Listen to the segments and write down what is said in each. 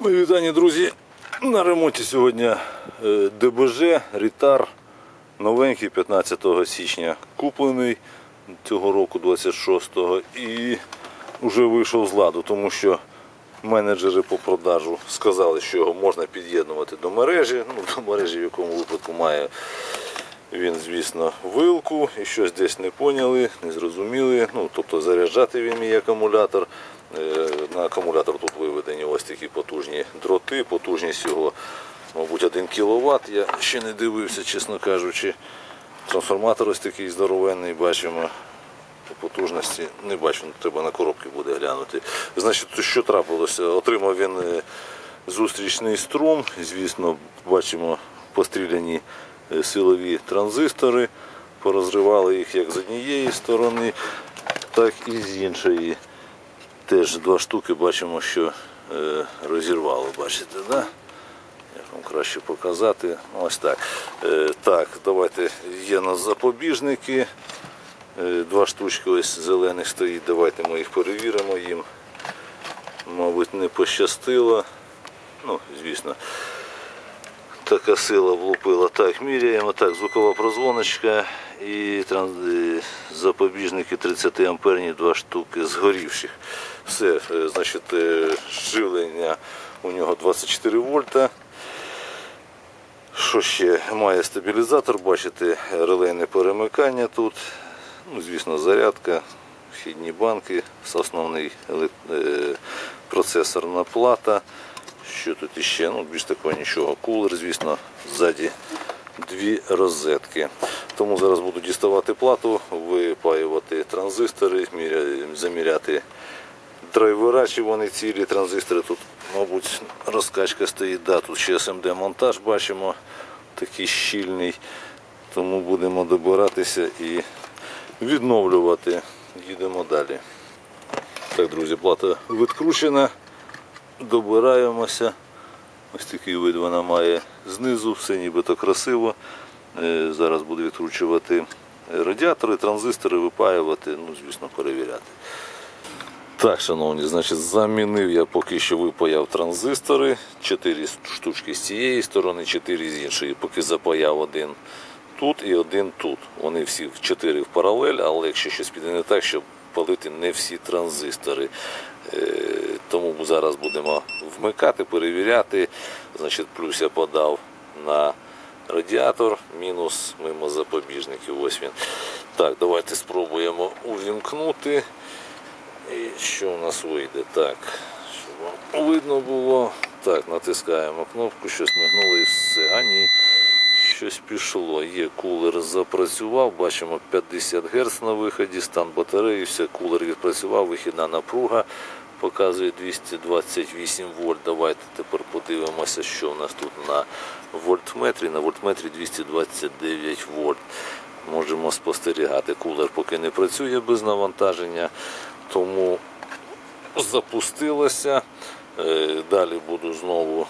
Мої вітання, друзі. На ремонті сьогодні е, ДБЖ, Рітар, новенький 15 січня куплений цього року, 26-го, і вже вийшов з ладу, тому що менеджери по продажу сказали, що його можна під'єднувати до мережі. Ну, до мережі, в якому випадку має він, звісно, вилку і щось десь не поняли, не зрозуміли. Ну, тобто заряджати він мій акумулятор. Е, На акумулятор тут виведені ось такі потужні дроти, потужність його, мабуть, 1 кВт. Я ще не дивився, чесно кажучи. Трансформатор ось такий здоровенний, бачимо. По потужності не бачу, ну, треба на коробки буде глянути. Значить, що трапилося? Отримав він е, зустрічний струм. Звісно, бачимо постріляні е, силові транзистори, порозривали їх як з однієї сторони, так і з іншої. Теж два штуки бачимо, що е, розірвало, бачите, да? Як вам краще показати? Ось так. Е, так, давайте є у нас запобіжники. Е, Два штучки ось зелених стоїть. Давайте ми їх перевіримо їм. Мабуть, не пощастило. Ну, звісно, така сила влупила. Так, міряємо. Так, звукова прозвоночка і запобіжники 30 амперні, два штуки згорівших. Все, е, значить, е, живлення у нього 24 вольта. Що ще? Має стабілізатор, бачите, релейне перемикання тут. Ну, звісно, зарядка, вхідні банки, основний е, процесорна плата. Що тут іще? Ну, більш такого нічого. Кулер, звісно, ззаді дві розетки. Тому зараз буду діставати плату, випаювати транзистори, заміряти драйвера, чи вони цілі транзистори. Тут, мабуть, розкачка стоїть. Да, тут ще SMD монтаж бачимо, такий щільний. Тому будемо добиратися і відновлювати. Їдемо далі. Так, друзі, плата відкручена. Добираємося. Ось такий вид вона має знизу, все нібито красиво. Е, Зараз буду відкручувати радіатори, транзистори, випаювати, ну, звісно, перевіряти. Так, шановні, значить, замінив я поки що випаяв транзистори. Чотири штучки з цієї сторони, чотири з іншої. Поки запаяв один тут і один тут. Вони всі в чотири в паралель, але якщо щось піде не так, щоб палити не всі транзистори. Е, Тому зараз будемо вмикати, перевіряти. Значить, плюс я подав на радіатор, мінус мимо запобіжників. Ось він. Так, давайте спробуємо увімкнути. І що у нас вийде? Так, щоб вам видно було. Так, натискаємо кнопку, щось мигнуло і все. А ні, щось пішло. Є кулер запрацював, бачимо 50 Гц на виході, стан батареї, все, кулер відпрацював, вихідна напруга показує 228 вольт. Давайте тепер подивимося, що у нас тут на вольтметрі. На вольтметрі 229 вольт. Можемо спостерігати. Кулер поки не працює без навантаження, тому запустилося. Е, Далі буду знову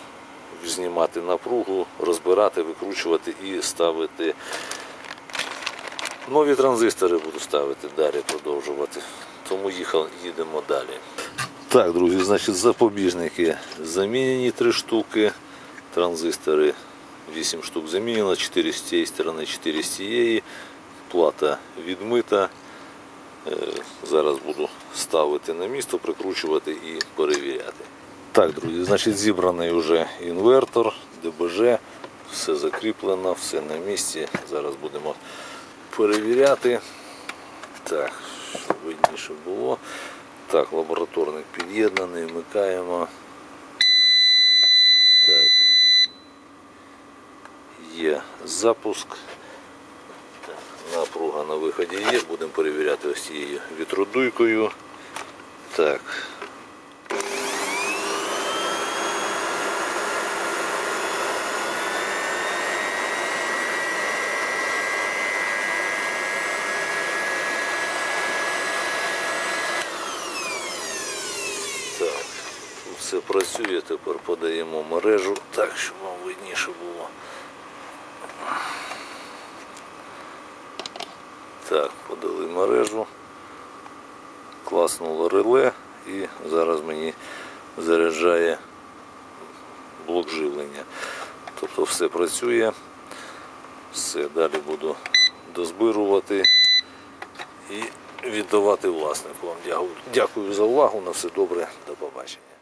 знімати напругу, розбирати, викручувати і ставити. Нові транзистори буду ставити далі, продовжувати. Тому їхав, їдемо далі. Так, друзі, значить, запобіжники замінені три штуки. Транзистори 8 штук замінено, 4 з цієї сторони, 4 з цієї. Плата відмита. Е, Зараз буду ставити на місто, прикручувати і перевіряти. Так, друзі, значить зібраний вже інвертор, ДБЖ, все закріплено, все на місці. Зараз будемо перевіряти. Так, щоб видніше було. Так, лабораторник під'єднаний, вмикаємо. Так. Є запуск. Так, Напруга на виході є, будемо перевіряти ось цією вітродуйкою. Так тут все працює, тепер подаємо мережу так, щоб вам видніше було. Так, подали мережу, класнуло реле і зараз мені заряджає блок живлення. Тобто все працює. Все, далі буду дозбирувати і віддавати власнику. Вам дякую- за увагу. На все добре. До побачення.